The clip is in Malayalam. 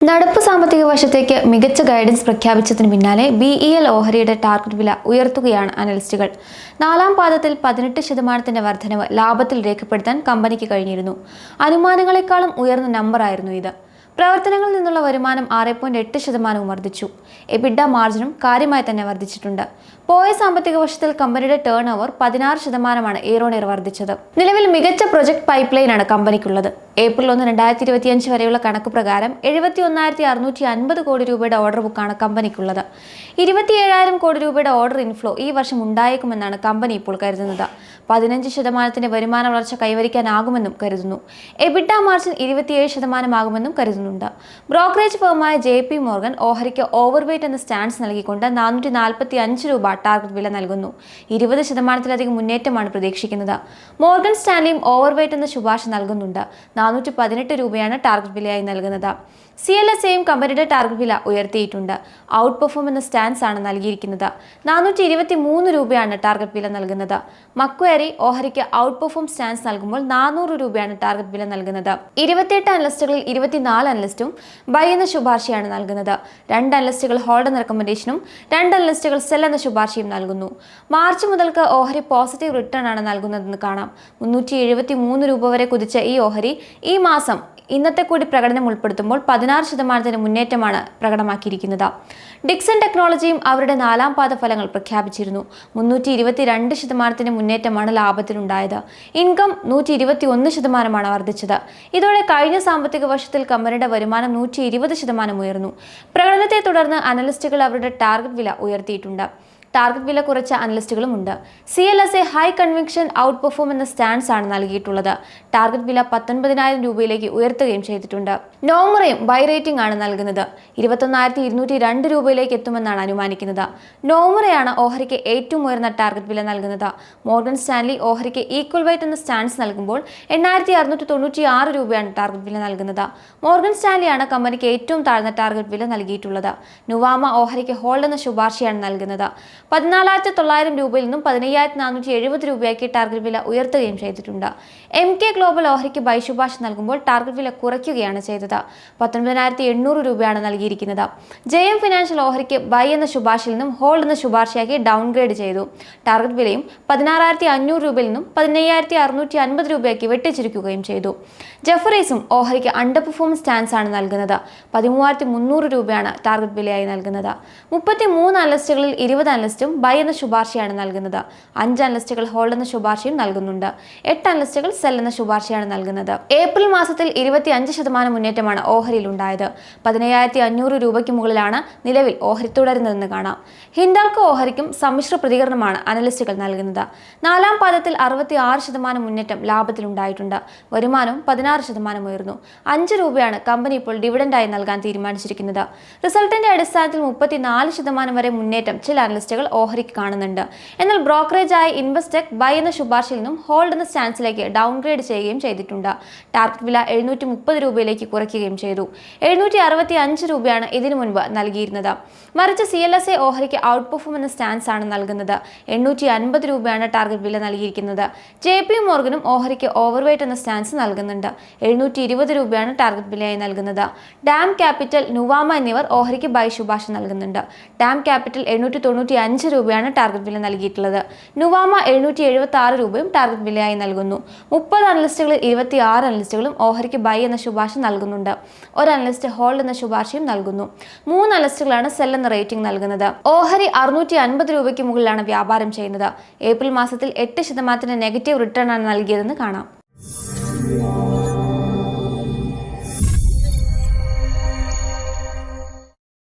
നടപ്പ് സാമ്പത്തിക വർഷത്തേക്ക് മികച്ച ഗൈഡൻസ് പ്രഖ്യാപിച്ചതിന് പിന്നാലെ ബി ഇ എൽ ഓഹരിയുടെ ടാർഗറ്റ് വില ഉയർത്തുകയാണ് അനലിസ്റ്റുകൾ നാലാം പാദത്തിൽ പതിനെട്ട് ശതമാനത്തിന്റെ വർധനവ് ലാഭത്തിൽ രേഖപ്പെടുത്താൻ കമ്പനിക്ക് കഴിഞ്ഞിരുന്നു. അനുമാനങ്ങളെക്കാളും ഉയർന്ന നമ്പറായിരുന്നു ഇത്. പ്രവർത്തനങ്ങളിൽ നിന്നുള്ള വരുമാനം ആറ് പോയിന്റ് എട്ട് ശതമാനവും വർദ്ധിച്ചു. എബിഡ മാർജിനും കാര്യമായി തന്നെ വർദ്ധിച്ചിട്ടുണ്ട്. പോയ സാമ്പത്തിക വർഷത്തിൽ കമ്പനിയുടെ ടേൺ ഓവർ പതിനാറ് ശതമാനമാണ് ഏറോണിയർ വർദ്ധിച്ചത്. നിലവിൽ മികച്ച പ്രൊജക്ട് പൈപ്പ് ലൈനാണ് കമ്പനിക്കുള്ളത്. ഏപ്രിൽ ഒന്ന് രണ്ടായിരത്തി ഇരുപത്തിയഞ്ച് വരെയുള്ള കണക്ക് പ്രകാരം എഴുപത്തി ഒന്നായിരത്തി അറുന്നൂറ്റി അൻപത് കോടി രൂപയുടെ ഓർഡർ ബുക്കാണ് കമ്പനിക്കുള്ളത്. ഇരുപത്തിയേഴായിരം കോടി രൂപയുടെ ഓർഡർ ഇൻഫ്ലോ ഈ വർഷം ഉണ്ടായേക്കുമെന്നാണ് കമ്പനി ഇപ്പോൾ കരുതുന്നത്. പതിനഞ്ച് ശതമാനത്തിന്റെ വരുമാന വളർച്ച കൈവരിക്കാനാകുമെന്നും കരുതുന്നു. എബിഡ മാർജിൻ ഇരുപത്തിയേഴ് ശതമാനമാകുമെന്നും കരുതുന്നുണ്ട്. ബ്രോക്കറേജ് ഫേമായ ജെ പി മോർഗൻ ഓഹരിക്ക് ഓവർവെയ്റ്റ് എന്ന സ്റ്റാൻഡ്സ് നൽകിക്കൊണ്ട് നാനൂറ്റി നാൽപ്പത്തി അഞ്ച് രൂപ ടാർഗറ്റ് വില നൽകുന്നു. ഇരുപത് ശതമാനത്തിലധികം മുന്നേറ്റമാണ് പ്രതീക്ഷിക്കുന്നത്. മോർഗൻ സ്റ്റാൻലിയും ഓവർവെയ്റ്റ് എന്ന ശുപാർശ നൽകുന്നുണ്ട്. നാനൂറ്റി പതിനെട്ട് രൂപയാണ് ടാർഗറ്റ് വിലയായി നൽകുന്നത്. സി എൽ എസ് എയും കമ്പനിയുടെ ടാർഗറ്റ് വില ഉയർത്തിയിട്ടുണ്ട്. ഔട്ട് പെർഫോം എന്ന സ്റ്റാൻസ് ആണ് നൽകിയിരിക്കുന്നത്. നാനൂറ്റി ഇരുപത്തി മൂന്ന് രൂപയാണ് ടാർഗറ്റ് വില നൽകുന്നത്. മക്വേറി ഓഹരിക്ക് ഔട്ട് പെർഫോം സ്റ്റാൻസ് നൽകുമ്പോൾ നാനൂറ് രൂപയാണ് ടാർഗറ്റ് വില നൽകുന്നത്. ഇരുപത്തിയെട്ട് അനലിസ്റ്റുകളിൽ ഇരുപത്തിനാല് അനലിസ്റ്റും ബൈ എന്ന ശുപാർശയാണ് നൽകുന്നത്. രണ്ട് അനലിസ്റ്റുകൾ ഹോൾഡ് എന്ന റെക്കമെൻഡേഷനും രണ്ട് അനലിസ്റ്റുകൾ സെൽ എന്ന ശുപാർശയും നൽകുന്നു. മാർച്ച് മുതൽക്ക് ഓഹരി പോസിറ്റീവ് റിട്ടേൺ ആണ് നൽകുന്നതെന്ന് കാണാം. മുന്നൂറ്റി എഴുപത്തി മൂന്ന് രൂപ വരെ കുതിച്ച ഈ ഓഹരി ഈ മാസം ഇന്നത്തെ കൂടി പ്രകടനം ഉൾപ്പെടുത്തുമ്പോൾ പതിനാറ് ശതമാനത്തിന് മുന്നേറ്റമാണ് പ്രകടമാക്കിയിരിക്കുന്നത്. ഡിക്സൺ ടെക്നോളജിയും അവരുടെ നാലാം പാദ ഫലങ്ങൾ പ്രഖ്യാപിച്ചിരുന്നു. മുന്നൂറ്റി ഇരുപത്തി രണ്ട് ശതമാനത്തിന്റെ മുന്നേറ്റമാണ് ലാഭത്തിലുണ്ടായത്. ഇൻകം നൂറ്റി ഇരുപത്തി ഒന്ന് ശതമാനമാണ് വർദ്ധിച്ചത്. ഇതോടെ കഴിഞ്ഞ സാമ്പത്തിക വർഷത്തിൽ കമ്പനിയുടെ വരുമാനം നൂറ്റി ഇരുപത് ശതമാനം ഉയർന്നു. പ്രകടനത്തെ തുടർന്ന് അനലിസ്റ്റുകൾ അവരുടെ ടാർഗറ്റ് വില ഉയർത്തിയിട്ടുണ്ട്. ടാർഗറ്റ് വില കുറച്ച അനലിസ്റ്റുകളും ഉണ്ട് C L S A high conviction outperform എന്ന സ്റ്റാൻസ് ആണ് നൽകിയിട്ടുള്ളത്. ടാർഗറ്റ് വില പത്തൊൻപതിനായിരം രൂപയിലേക്ക് ഉയർത്തുകയും ചെയ്തിട്ടുണ്ട്. നോമറയും ബൈ റേറ്റിംഗ് ആണ് നൽകുന്നത്. ഇരുപത്തൊന്നായിരത്തി ഇരുന്നൂറ്റി രണ്ട് രൂപയിലേക്ക് എത്തുമെന്നാണ് അനുമാനിക്കുന്നത്. നോമറയാണ് ഓഹരിക്ക് ഏറ്റവും ഉയർന്ന ടാർഗറ്റ് വില നൽകുന്നത്. മോർഗൻ സ്റ്റാൻലി ഓഹരിക്ക് ഈക്വൽ വൈറ്റ് എന്ന സ്റ്റാൻസ് നൽകുമ്പോൾ എണ്ണായിരത്തി അറുന്നൂറ്റി തൊണ്ണൂറ്റി ആറ് രൂപയാണ് ടാർഗറ്റ് വില നൽകുന്നത്. മോർഗൻ സ്റ്റാൻലിയാണ് കമ്പനിക്ക് ഏറ്റവും താഴ്ന്ന ടാർഗറ്റ് വില നൽകിയിട്ടുള്ളത്. നുവാമ ഓഹരിക്ക് ഹോൾഡ് എന്ന ശുപാർശയാണ് നൽകുന്നത്. പതിനാലായിരത്തി തൊള്ളായിരം രൂപയിൽ നിന്നും പതിനയ്യായിരത്തി നാനൂറ്റി എഴുപത് രൂപയാക്കി ടാർഗറ്റ് വില ഉയർത്തുകയും ചെയ്തിട്ടുണ്ട്. എം കെ ഗ്ലോബൽ ഓഹരിക്ക് ബൈ ശുപാർശ നൽകുമ്പോൾ ടാർഗറ്റ് വില കുറയ്ക്കുകയാണ് ചെയ്തത്. പത്തൊൻപതിനായിരത്തി എണ്ണൂറ് രൂപയാണ് നൽകിയിരിക്കുന്നത്. എം ഫിനാൻഷ്യൽ ഓഹരിക്ക് ബൈ എന്ന ശുപാർശയിൽ നിന്നും ഹോൾഡ് എന്ന ശുപാർശയാക്കി ഡൗൺഗ്രേഡ് ചെയ്തു. ടാർഗറ്റ് വിലയും പതിനാറായിരത്തി അഞ്ഞൂറ് രൂപയിൽ നിന്നും പതിനയ്യായിരത്തി അറുന്നൂറ്റി അൻപത് രൂപയാക്കി വെട്ടിച്ചിരിക്കുകയും ചെയ്തു. ജെഫറീസും ഓഹരിക്ക് അണ്ടർ പെർഫോം സ്റ്റാൻസ് ആണ് നൽകുന്നത്. പതിമൂവായിരത്തി മുന്നൂറ് രൂപയാണ് ടാർഗറ്റ് വിലയായി നൽകുന്നത്. മുപ്പത്തി മൂന്ന് അനലിസ്റ്റുകളിൽ ഇരുപത് അനലിസ്റ്റും ബൈ എന്ന ശുപാർശയാണ് നൽകുന്നത്. അഞ്ച് അനലിസ്റ്റുകൾ ഹോൾഡ് എന്ന ശുപാർശയും നൽകുന്നുണ്ട്. എട്ട് അനലിസ്റ്റുകൾ സെൽ എന്ന ശുപാർശയാണ് നൽകുന്നത്. ഏപ്രിൽ മാസത്തിൽ ഇരുപത്തി അഞ്ച് ശതമാനം മുന്നേറ്റമാണ് ഓഹരിയിൽ ഉണ്ടായത്. പതിനയ്യായിരത്തി അഞ്ഞൂറ് രൂപയ്ക്ക് മുകളിലാണ് നിലവിൽ ഓഹരി തുടരുന്നതെന്ന് കാണാം. ഹിൻഡാൽക്കോ ഓഹരിക്കും സമ്മിശ്ര പ്രതികരണമാണ് അനലിസ്റ്റുകൾ നൽകുന്നത്. നാലാം പാദത്തിൽ അറുപത്തി ആറ് ശതമാനം മുന്നേറ്റം ലാഭത്തിലുണ്ടായിട്ടുണ്ട് വരുമാനവും പതിനാറ് ശതമാനം ഉയർന്നു. അഞ്ച് രൂപയാണ് കമ്പനി ഇപ്പോൾ ഡിവിഡൻഡായി നൽകാൻ തീരുമാനിച്ചിരിക്കുന്നത്. റിസൾട്ടിന്റെ അടിസ്ഥാനത്തിൽ മുപ്പത്തിനാല് ശതമാനം വരെ മുന്നേറ്റം ചില അനലിസ്റ്റുകൾ ഓഹരിക്ക് കാണുന്നുണ്ട്. എന്നാൽ ബ്രോക്കറേജായ ഇൻവെസ്റ്റെക് ബൈ എന്ന ശുപാർശയിൽ നിന്നും ഹോൾഡ് എന്ന സ്റ്റാൻസിലേക്ക് ഡൗൺഗ്രേഡ് ചെയ്യുകയും ചെയ്തിട്ടുണ്ട്. ടാർഗറ്റ് വില എഴുന്നൂറ്റി മുപ്പത് രൂപയിലേക്ക് കുറയ്ക്കുകയും ചെയ്തു. എഴുന്നൂറ്റി അറുപത്തി അഞ്ച് രൂപയാണ് ഇതിനു മുൻപ് നൽകിയിരുന്നത്. മറിച്ച് സി എൽ എസ് എ ഓഹരിക്ക് ഔട്ട് പെർഫോം എന്ന സ്റ്റാൻസ് ആണ് നൽകുന്നത്. എണ്ണൂറ്റി അൻപത് രൂപയാണ് ടാർഗറ്റ് വില നൽകിയിരിക്കുന്നത്. ജെ പി മോർഗനും ഓഹരിക്ക് ഓവർവെയ്റ്റ് എന്ന സ്റ്റാൻസ് നൽകുന്നുണ്ട്. എഴുന്നൂറ്റി ഇരുപത് രൂപയാണ് ടാർഗറ്റ് വിലയായി നൽകുന്നത്. ഡാം ക്യാപിറ്റൽ നുവാമ എന്നിവർ ഓഹരിക്ക് ബൈ ശുപാർശ നൽകുന്നുണ്ട്. ഡാം ക്യാപിറ്റൽ എണ്ണൂറ്റി തൊണ്ണൂറ്റി അഞ്ച് രൂപയാണ് ടാർഗറ്റ് വില നൽകിയിട്ടുള്ളത്. നുവാമ എഴുന്നൂറ്റി എഴുപത്തി ആറ് രൂപയും ടാർഗറ്റ് വിലയായി നൽകുന്നു. മുപ്പത് അനലിസ്റ്റുകളിൽ ഇരുപത്തി ആറ് അനലിസ്റ്റുകളും ഓഹരിക്ക് ബൈ എന്ന ശുപാർശ നൽകുന്നുണ്ട്. ഒരു അനലിസ്റ്റ് ഹോൾഡ് എന്ന ശുപാർശയും നൽകുന്നു. മൂന്ന് അനലിസ്റ്റുകളാണ് സെൽ എന്ന റേറ്റിംഗ് നൽകുന്നത്. ഓഹരി അറുന്നൂറ്റി അൻപത് രൂപയ്ക്ക് മുകളിലാണ് വ്യാപാരം ചെയ്യുന്നത്. ഏപ്രിൽ മാസത്തിൽ എട്ട് ശതമാനത്തിന് നെഗറ്റീവ് റിട്ടേൺ ആണ് നൽകിയതെന്ന് കാണാം.